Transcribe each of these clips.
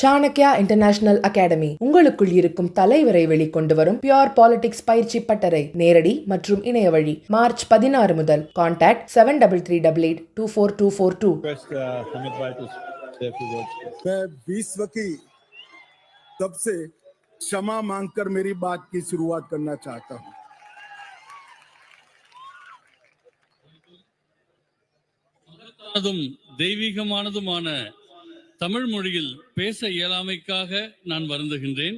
Chanakya international academy உங்களுக்குள் இருக்கும் தலைவரை வெளிக்கொண்டு வரும் பியோர் பாலிடிக்ஸ் பயிற்சி பட்டறை நேரடி மற்றும் இணைய வழி மார்ச் பதினாறு முதல் contact seven double three double eight two four two four two विश्व की सबसे क्षमा मांगकर मेरी बात की शुरुआत करना चाहता हूं தெய்வீகமானதுமான தமிழ் மொழியில் பேச இயலாமைக்காக நான் வருந்துகின்றேன்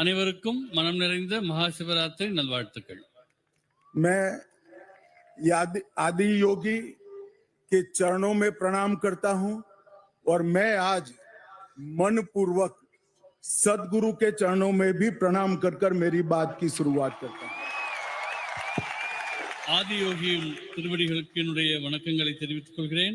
அனைவருக்கும் மனம் நிறைந்த மகா சிவராத்திரி நல்வாழ்த்துக்கள் मैं आदि योगी के चरणों में प्रणाम करता हूं और मैं आज मन पूर्वक सदगुरु के चरणों में भी प्रणाम कर कर मेरी बात की शुरुआत करता हूं ஆதியோகியும் திருவடிகளுக்கு என்னுடைய வணக்கங்களை தெரிவித்துக் கொள்கிறேன்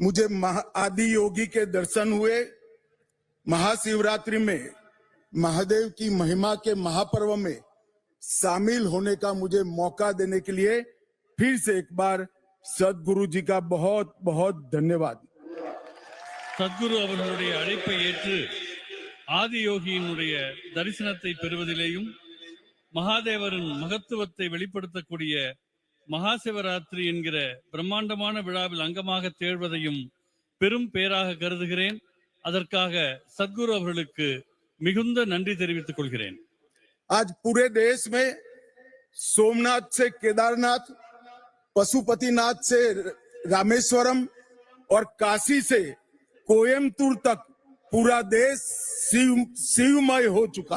मुझे आदि योगी के दर्शन हुए महाशिवरात्रि में महादेव की महिमा के महापर्व में शामिल होने का मुझे मौका देने के लिए फिर से एक बार सदगुरु जी का बहुत बहुत धन्यवाद सदगुरु அவர்களுடைய அழைப்பை ஏற்று ஆதியோகியினுடைய தரிசனத்தை பெறுவதிலேயும் மகாதேவரின் மகத்துவத்தை மகாசிவராத்திரி என்கிற பிரம்மாண்டமான விழாவில் அங்கமாக தேழ்வதையும் பெரும் பேராக கருதுகிறேன் அதற்காக சத்குரு அவர்களுக்கு மிகுந்த நன்றி தெரிவித்துக் கொள்கிறேன் ஆஜ் புரே தேஷ் மே सोमनाथ से केदारनाथ காசி से கோயம்புத்தூர் தக் பூரா से कोयमतूर तक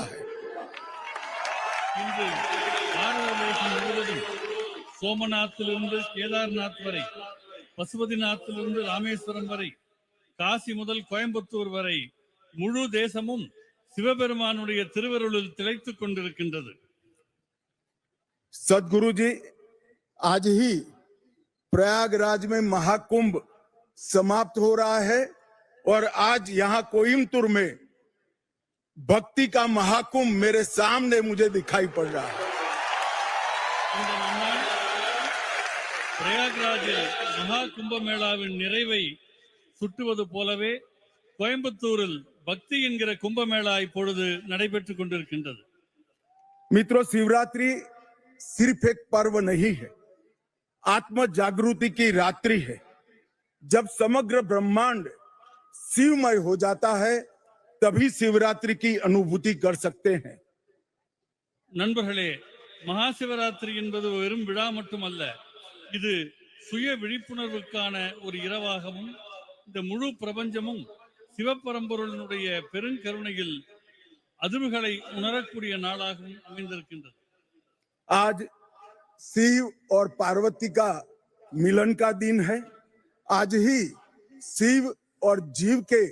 पूरा देश सोमनाथ केदारनाथ वे पशुपतिनाथ काशी मुदूर वे मुसम शिवपेमान तिरवर सदगुरुजी आज ही प्रयागराज में महाकुंभ समाप्त हो रहा है और आज यहाँ कोयमतुर में भक्ति का महाकुंभ मेरे सामने मुझे दिखाई पड़ रहा है प्रयागराज महाकुंभ मेला नोलवे कोयूर भक्ति कंभ मेला इंडिया मित्रों शिवरात्रि सिर्फ एक पर्व नहीं है आत्म जागृति की रात्रि है जब समग्र ब्रह्मांड शिवमय हो जाता है तभी शिवरात्रि की अनुभूति कर सकते हैं नहाशिवरात्रि वह विड़ा मतलब இது சுய விழிப்புணர்வுகான ஒரு இரவாகவும் இந்த முழு பிரபஞ்சமும் சிவ பாரம்பரியனுடைய பெருங்கருணையில்(@"அதிவுகளை உணரக்கூடிய நாளாகவும்") விளங்குகிறது. आज शिव और पार्वती का मिलन का दिन है। आज ही शिव और जीव के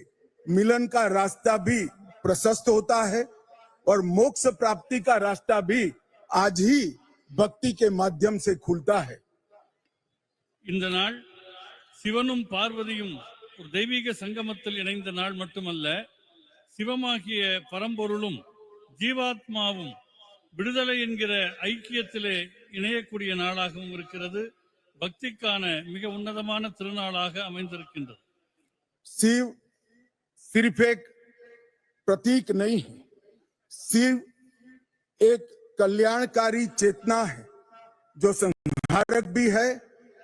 मिलन का रास्ता भी प्रशस्त होता है और मोक्ष प्राप्ति का रास्ता भी आज ही भक्ति के माध्यम से खुलता है। இந்த நாள் சிவனும் பார்வதியும் ஒரு தெய்வீக சங்கமத்தில் இணைந்த நாள் மட்டுமல்ல சிவமாகிய பரம்பொருளும் ஜீவாத்மாவும் விடுதலை என்கிற ஐக்கியத்திலே இணையக்கூடிய நாளாகவும் இருக்கிறது பக்திக்கான மிக உன்னதமான திருநாளாக அமைந்திருக்கின்றது சிவ் सिर्फ பிரதீக் நை சிவ் கல்யாணக்காரி சேத்னா एक कल्याणकारी भी है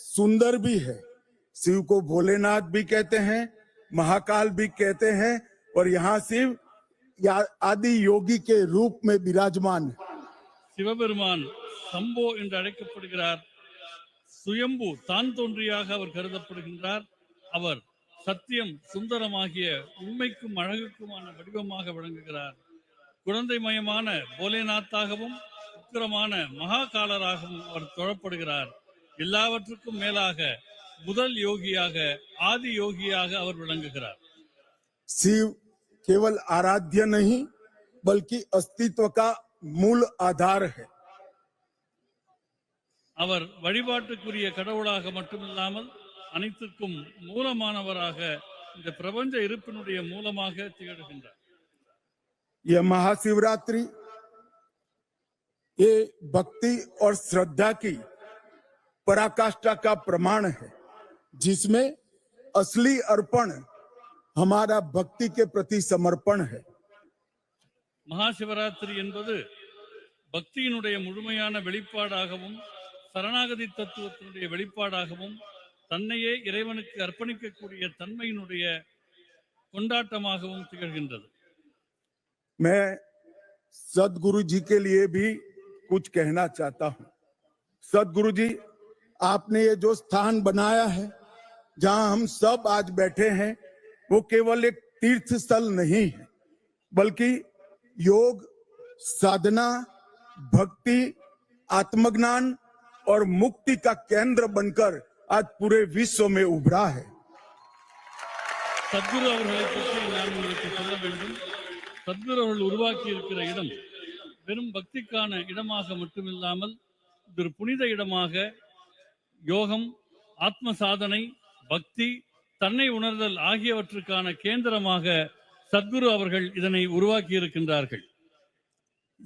सुंदर भी है शिव को भोलेनाथ भी कहते हैं महाकाल भी कहते हैं और यहां शिव या आदि योगी के रूप में विराजमान शिवपरमान संबो इंद्र அழைக்கப்படுகிறார் सुयंभू तानतोன்றியாகவர் கர்ஜபடுகிறார் அவர் சத்தியம் சுந்தரமாகிய உண்மைக்கு மழகுக்குமான வடிவாக வணங்குகிறார் குழந்தைமயமான भोलेநாதாகவும் உக்கிரமான மகாகாலராகவும் தொழப்படுகிறார் जिलावटुक मेलாக मूल யோகியாக आदि யோகியாக அவர் விளங்குகிறார் शिव केवल आराध्य नहीं बल्कि अस्तित्व का मूल आधार है அவர் வழிபாட்டுக்குரிய கடவுளாக மட்டுமல்ல அநித்துக்கு மூலமானவராக இந்த பிரபஞ்ச இருப்பினுடைய மூலமாக திகழ்கிறார் यह महाशिवरात्रि यह भक्ति और श्रद्धा की पराकाष्ठा का प्रमाण है जिसमें असली अर्पण हमारा भक्ति के प्रति समर्पण है महाशिवरात्रि என்பது பக்தியினுடைய முழுமையான வெளிப்பாடாகவும் சரணாகதி தத்துவத்தினுடைய வெளிப்பாடாகவும் தன்னையே இறைவனுக்கு அர்ப்பணிக்க கூடிய தண்மையினுடைய கொண்டாட்டமாகவும் திகழ்கின்றது मैं சத்குரு जी के लिए भी कुछ कहना चाहता हूं சத்குரு जी आपने ये जो स्थान बनाया है जहां हम सब आज बैठे हैं वो केवल एक तीर्थ स्थल नहीं है बल्कि योग साधना भक्ति आत्मज्ञान और मुक्ति का केंद्र बनकर आज पूरे विश्व में उभरा है सद्गुरु सद्गुरु उर्वाकी योग आत्म சாதனை பக்தி தன்னை உணர்தல் ஆகியவற்றுக்கான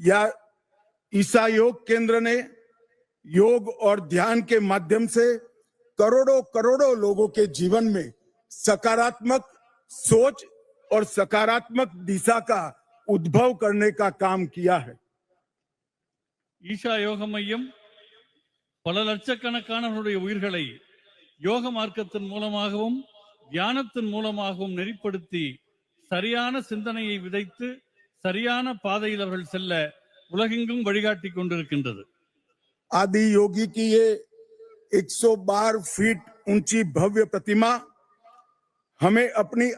या ईसा योग केंद्र ने योग और ध्यान के माध्यम से करोड़ों करोड़ों लोगों के जीवन में सकारात्मक सोच और सकारात्मक दिशा का उद्भव करने का काम किया है ईशा योग मैं பல லட்சக்கணக்கான கணனர்களின் உயிர்களை யோக మార్கத்தின் மூலமாகவும் ஞானத்தின் மூலமாகவும் நெரி ป డిத்தி ಸರಿಯான சிந்தனையை விடைத்து ಸರಿಯான பாதையில் அவர்கள் செல்ல வழிகாட்டிக்கொண்டிருக்கிறது ఆది யோகி की ये 112 फीट ऊंची भव्य प्रतिमा हमें अपनी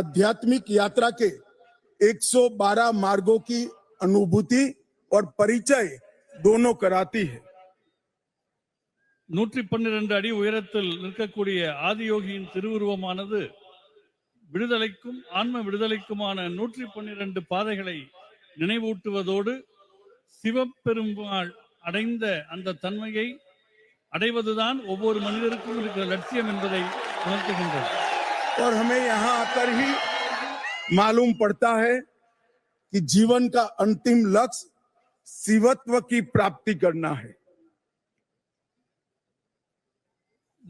आध्यात्मिक यात्रा के 112 मार्गों की अनुभूति और परिचय दोनों कराती है நூற்றி பன்னிரண்டு அடி உயரத்தில் நிற்கக்கூடிய ஆதியோகியின் திருவுருவமானது விடுதலைக்கும் ஆன்ம விடுதலைக்குமான நூற்றி பன்னிரண்டு பாதைகளை நினைவூட்டுவதோடு சிவப்பெருமாள் அடைந்த அந்த தன்மையை அடைவதுதான் ஒவ்வொரு மனிதருக்கும் இருக்கிற லட்சியம் என்பதை உணர்த்துகின்றது और हमें यहाँ आकर ही मालूम पड़ता है कि பிராப்தி का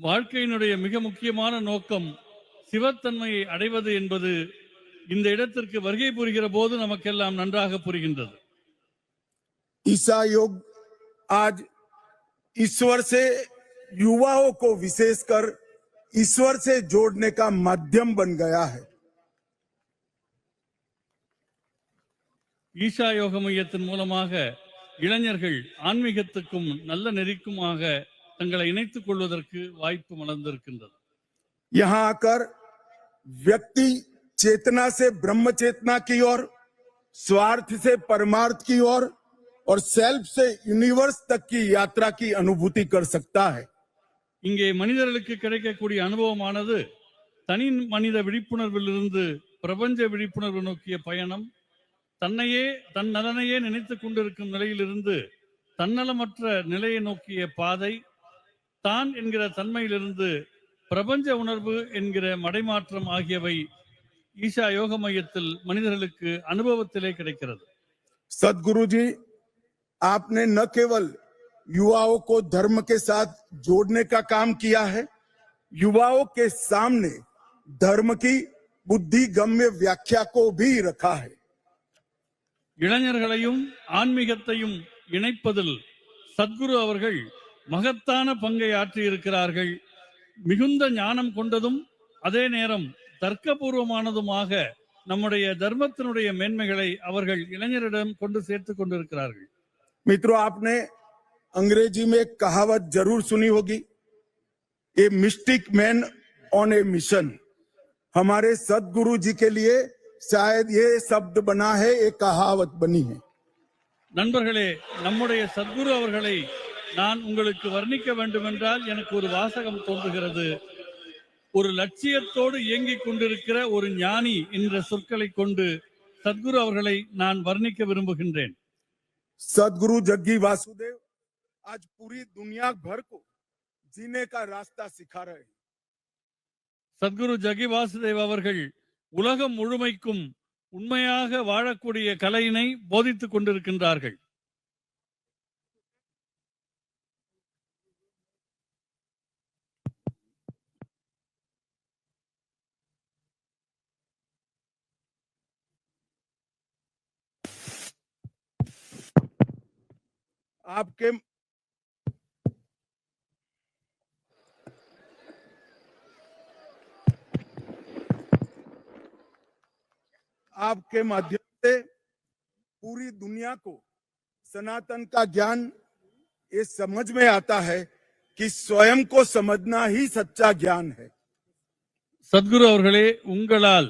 வாழ்க்கையினுடைய மிக முக்கியமான நோக்கம் சிவத்தன்மையை அடைவது என்பது இந்த இடத்திற்கு வருகை புரிகிற போது நமக்கெல்லாம் நன்றாக புரிகின்றது ஈசா யோக் ஆஜ் ஈஸ்வர் சே யுவாவோ को विशेषकर ईश्वर से जोड़ने का माध्यम बन गया ஈஷா யோக மையத்தின் மூலமாக இளைஞர்கள் ஆன்மீகத்துக்கும் நல்ல நெறிக்குமாக தங்களை இணைத்துக் கொள்வதற்கு வாய்ப்பு மலர்ந்திருக்கின்றது यहाँ ஆக்கர் வியக்தி चेतना से பிரம்ம चेतना की ओर स्वार्थ से परमार्थ की ओर और सेल्फ से यूनिवर्स तक की यात्रा की अनुभूति कर सकता है இங்கே மனிதர்களுக்கு கிடைக்கக்கூடிய அனுபவமானது தனி மனித விழிப்புணர்விலிருந்து பிரபஞ்ச விழிப்புணர்வு நோக்கிய பயணம் தன்னையே தன் நலனையே நினைத்து கொண்டிருக்கும் நிலையிலிருந்து தன்னலமற்ற நிலையை நோக்கிய பாதை தான் என்கிற தண்மையில் இருந்து பிரபஞ்ச உணர்வு என்கிற மடைமாற்றம் ஆகியவை ஈஷா யோக மையத்தில் மனிதர்களுக்கு அனுபவத்திலே கிடைக்கிறது சத்குருஜி आपने न केवल युवाओं को धर्म के साथ जोड़ने का काम किया है युवाओं के सामने धर्म की बुद्धिगम्य व्याख्या को भी रखा है இளைஞர்களையும் ஆன்மீகத்தையும் நிறைவேጣል சத்குரு அவர்கள் மகத்தான பங்கை ஆற்றி இருக்கிறார்கள் மிகுந்த ஞானம் கொண்டதும் அதே நேரம் தர்க்கபூர்வமானதுமாக நம்முடைய தர்மத்தினுடைய மேன்மைகளை அவர்கள் இளைஞரிடம் கொண்டு சேர்த்து கொண்டிருக்கிறார்கள் மித்ரோ ஆப்னே அங்கிரேஜி மே கஹாவத் ஜரூர் சுனி ஹோகி a mystic man on a mission ஹமாரே हमारे सदगुरु जी के சாயத் ஏ சப்த பனா ஹே ஏ கஹாவத் பனி ஹே நண்பர்களே நம்முடைய சத்குரு அவர்களை நான் உங்களுக்கு வர்ணிக்க வேண்டுமென்றால் எனக்கு ஒரு வாசகம் தோன்றுகிறது ஒரு லட்சியத்தோடு இயங்கிக் கொண்டிருக்கிற ஒரு ஞானி என்ற சொற்களை கொண்டு சத்குரு அவர்களை நான் வர்ணிக்க விரும்புகின்றேன் சத்குரு ஜக்கி வாசுதேவ் ஆஜ் புரி துனியா பர் கோ ஜீனே கா ராஸ்தா சிக்கா ரஹே சத்குரு ஜகி வாசுதேவ் அவர்கள் உலகம் முழுமைக்கும் உண்மையாக வாழக்கூடிய கலையினை போதித்துக் கொண்டிருக்கின்றார்கள் आपके आपके माध्यम से पूरी दुनिया को सनातन का ज्ञान ये समझ में आता है कि स्वयं को समझना ही सच्चा ज्ञान है सदगुरु अवर्गले उंगलाल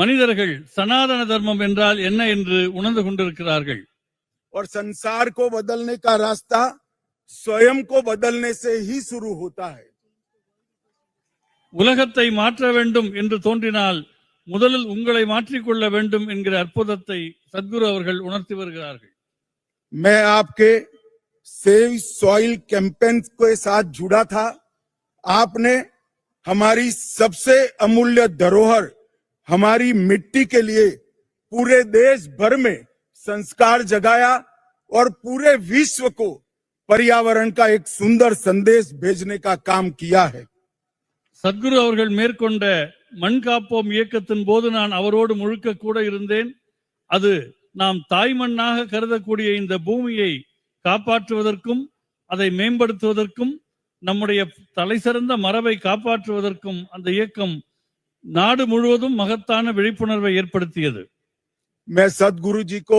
मनिदरगल सनातन धर्म बनराल और संसार को बदलने का रास्ता स्वयं को बदलने से ही शुरू होता है உலகத்தை மாற்ற வேண்டும் என்று தோன்றினால் முதலில் உங்களை மாற்றிக்கொள்ள வேண்டும் என்கிற அற்புதத்தை சத்குரு அவர்கள் உணர்த்தி வருகிறார்கள் मैं आपके सेव सॉइल कैंपेन के साथ जुड़ा था आपने हमारी सबसे अमूल्य धरोहर हमारी मिट्टी के लिए पूरे देश भर में संस्कार जगाया और पूरे विश्व को पर्यावरण का एक सुंदर संदेश भेजने का काम किया है சத்குரு அவர்கள் மேற்கொண்ட மண் காப்போம் இயக்கத்தின் போது நான் அவரோடு முழுக்க கூட இருந்தேன் அது நாம் தாய் மண்ணாக கருதக்கூடிய இந்த பூமியை காப்பாற்றுவதற்கும் அதை மேம்படுத்துவதற்கும் நம்முடைய தலைசிறந்த மரபை காப்பாற்றுவதற்கும் அந்த இயக்கம் நாடு முழுவதும் மகத்தான விழிப்புணர்வை ஏற்படுத்தியது मैं सदगुरु जी को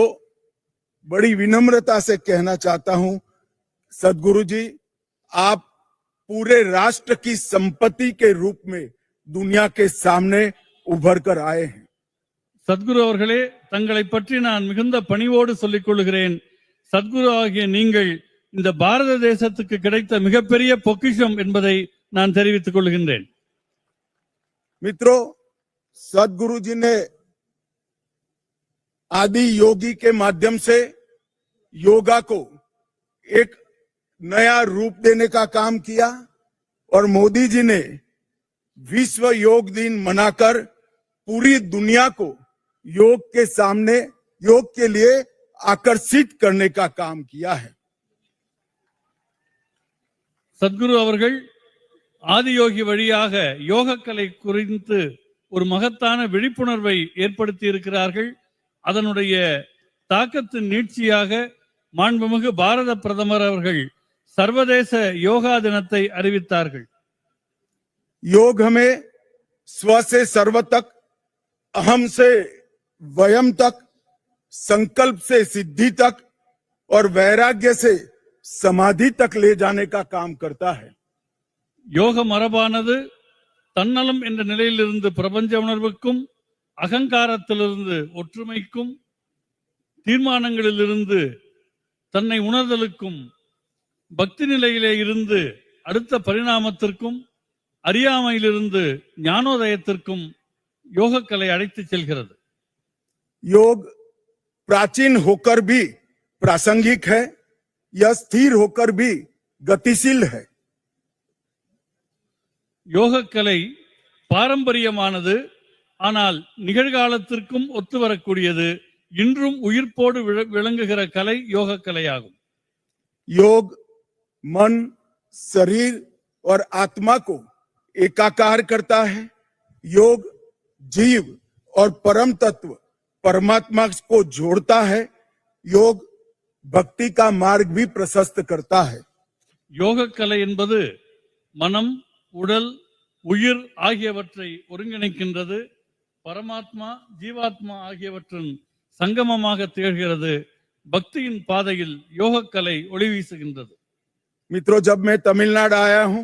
बड़ी विनम्रता से कहना चाहता हूं सदगुरु जी आप पूरे राष्ट्र की संपत्ति के रूप में दुनिया के सामने उभर कर आए हैं सदगुरु अवर्गले तंगले पट्टी नान मिकंद पनीवोड़ सदगुरु आगे निंगल இந்த பாரத தேசத்துக்கு கிடைத்த மிகப்பெரிய பொக்கிஷம் என்பதை நான் आदि योगी के माध्यम से योगा को एक नया रूप देने का काम किया और मोदी जी ने विश्व योग दिन मनाकर पूरी दुनिया को योग के सामने योग के लिए आकर्षित करने का काम किया है सदगुरु आदि योगी வழியாக யோகக்கலை குறித்து ஒரு महत्व விழிப்புணர்வை அதனுடைய தாக்கத்தின் நீட்சியாக மாண்புமிகு பாரத பிரதமர் அவர்கள் சர்வதேச யோகா தினத்தை அறிவித்தார்கள் யோகமே हमें स्व से सर्व तक अहम से वयम तक संकल्प से सिद्धि तक और वैराग्य से समाधि तक ले जाने का யோக மரபானது தன்னலம் என்ற நிலையிலிருந்து பிரபஞ்ச உணர்வுக்கும் அகங்காரத்திலிருந்து ஒற்றுமைக்கும் தீர்மானங்களிலிருந்து தன்னை உணர்தலுக்கும் பக்தி நிலையிலே இருந்து அடுத்த பரிணாமத்திற்கும் அறியாமையிலிருந்து ஞானோதயத்திற்கும் யோகக்கலை அழைத்து செல்கிறது योग பிராச்சீன் ஹோக்கர் பி प्रासंगिक है यह स्थिर होकर भी गतिशील है யோகக்கலை பாரம்பரியமானது ஆனால் நிகழ்காலத்திற்கும் ஒத்து வரக்கூடியது இன்றும் உயிர்ப்போடு விளங்குகிற கலை யோக கலையாகும் யோக் மன் சரீர் ஒரு ஆத்மா को एकाकार करता है योग जीव और परम तत्व परमात्मा को जोड़ता है योग भक्ति का मार्ग भी प्रशस्त करता है என்பது மனம் உடல் உயிர் ஆகியவற்றை ஒருங்கிணைக்கின்றது परमात्मा जीवात्मा आगे संगम भक्त पाद योग मित्रों जब मैं तमिलनाडु आया हूं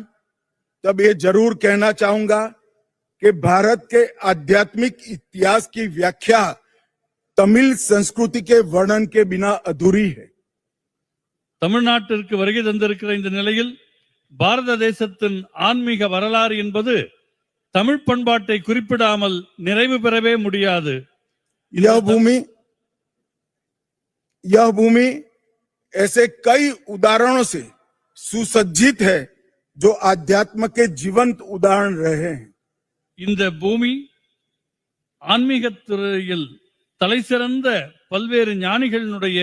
तब ये जरूर कहना चाहूंगा कि भारत के आध्यात्मिक इतिहास की व्याख्या तमिल संस्कृति के वर्णन के बिना अधूरी है तमिलनाटे वर्ग तंद नारत आमी वरला தமிழ் பண்பாட்டை குறிப்பிடாமல் நிறைவு பெறவே முடியாது யா பூமி யா பூமி ऐसे கை உதாரணம் சே சுசஜித் ஹே ஜோ आध्यात्म के जीवंत उदाहरण இந்த பூமி ஆன்மீக துறையில் தலை சிறந்த பல்வேறு ஞானிகளினுடைய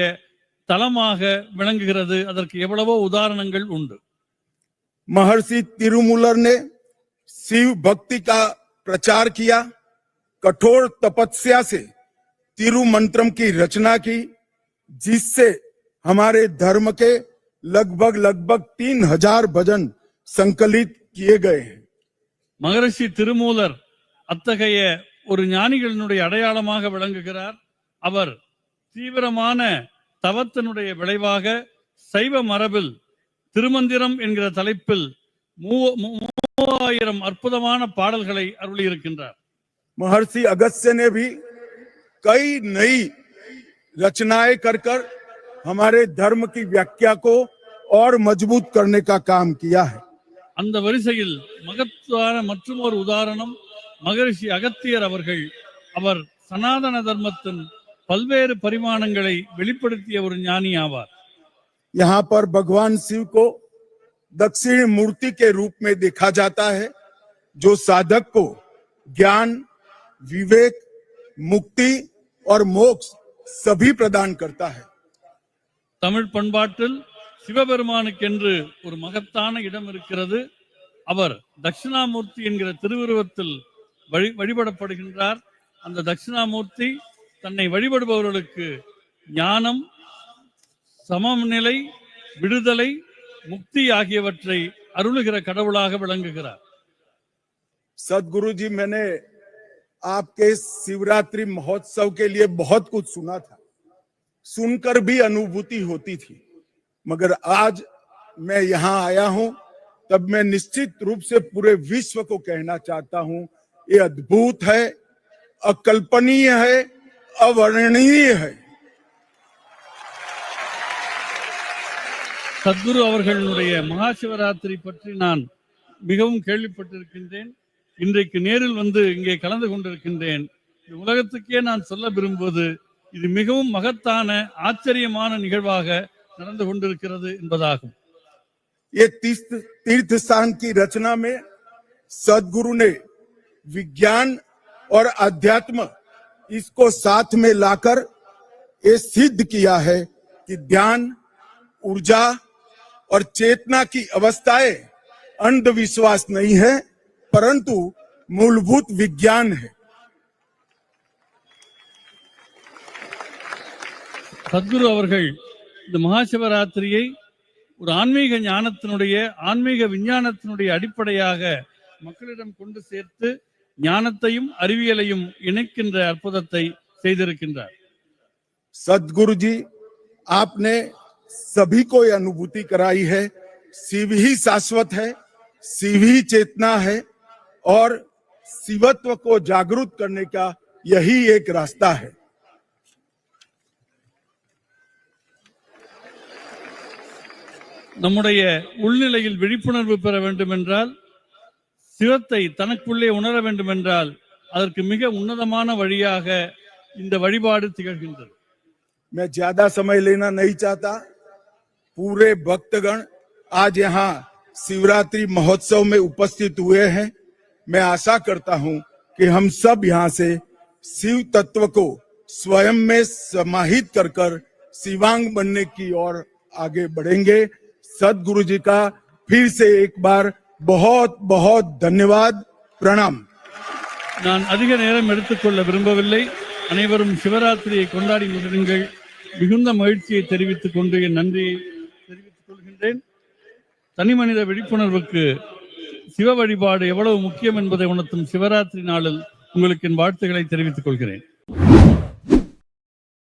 தலமாக விளங்குகிறது அதற்கு எவ்வளவோ உதாரணங்கள் உண்டு மகர்ஷி திருமுலர்னே शिव भक्ति का प्रचार किया कठोर तपस्या से तिरु मंत्रम की रचना की जिससे हमारे धर्म के लगभग लगभग तीन हजार भजन संकलित किए गए हैं महर्षि तिरुमूलर अत्य अडयाग्रार तीव्रमान तवत विवे मरबल ஓராயிரம் அற்புதமான பாடல்களை அருளி இருக்கின்றார் महर्षि अगस्त्य ने भी कई नई रचनाएं कर कर हमारे धर्म की व्याख्या को और मजबूत करने का काम அந்த வரிசையில் மகத்துவான மற்றும் ஒரு உதாரணம் மகரிஷி அகத்தியர் அவர்கள் அவர் சனாதன தர்மத்தின் பல்வேறு பரிமாணங்களை வெளிப்படுத்திய ஒரு ஞானி ஆவார் यहाँ பர் பகவான் शिव को दक्षिण मूर्ति के रूप में देखा जाता है जो साधक को ज्ञान विवेक मुक्ति और मोक्ष सभी प्रदान करता है तमिल पाटिल शिवपेमान महत्व इटम दक्षिणामूर्ति तिरवार अक्षिणामूर्ति तेईपुर समम नई विद முக்தி ஆகியவற்றை அருளுகிற கடவுளாக விளங்குகிறார் सदगुरु जी मैंने आपके शिवरात्रि महोत्सव के लिए बहुत कुछ सुना था सुनकर भी अनुभूति होती थी मगर आज मैं यहाँ आया हूँ तब मैं निश्चित रूप से पूरे विश्व को कहना चाहता हूँ ये अद्भुत है अकल्पनीय है अवर्णनीय है சத்குரு அவர்களுடைய மகா சிவராத்திரி பற்றி நான் மிகவும் கேள்விப்பட்டிருக்கின்றேன் இன்றைக்கு நேரில் வந்து இங்கே கலந்து கொண்டிருக்கின்றேன் உலகத்துக்கே நான் சொல்ல விரும்புவது இது மிகவும் மகத்தான ஆச்சரியமான நிகழ்வாக நடந்து கொண்டிருக்கிறது என்பதாகும் ரச்சனாமே சத்குரு तीर्थ स्थान की रचना में सदगुरु ने विज्ञान और अध्यात्म इसको साथ और चेतना की अवस्थाएं अंधविश्वास नहीं है परंतु मूलभूत विज्ञान है சத்குரு அவர்கள் இந்த மகாசிவராத்திரியை ஒரு ஆன்மீக ஞானத்தினுடைய ஆன்மீக விஞ்ஞானத்தினுடைய அடிப்படையாக மக்களிடம் கொண்டு சேர்த்து ஞானத்தையும் அறிவியலையும் இணைக்கின்ற அற்புதத்தை செய்திருக்கின்றார் சத்குருஜி ஆப்னே सभी को अनुभूति कराई है शिव ही शाश्वत है शिव ही चेतना है और शिवत्व को जागृत करने का यही एक रास्ता है नमुनर्वाल शिवते तन उम्र मि उन्नतानिपा मैं ज्यादा समय लेना नहीं चाहता पूरे भक्तगण आज यहाँ शिवरात्रि महोत्सव में उपस्थित हुए हैं मैं आशा करता हूँ कि हम सब यहाँ से शिव तत्व को स्वयं में समाहित कर कर शिवांग बनने की ओर आगे बढ़ेंगे सदगुरु जी का फिर से एक बार बहुत बहुत धन्यवाद प्रणाम நான் அதிக நேரம் எடுத்துக்கொள்ள விரும்பவில்லை அனைவரும் சிவராத்திரியை கொண்டாடி மிகுந்த மகிழ்ச்சியை தெரிவித்துக் கொண்டு என் நன்றியை சொல்கின்றேன் தனி மனித விழிப்புணர்வுக்கு சிவ வழிபாடு எவ்வளவு முக்கியம் என்பதை உணர்த்தும் சிவராத்திரி நாளில் உங்களுக்கு என் வாழ்த்துக்களை தெரிவித்துக் கொள்கிறேன்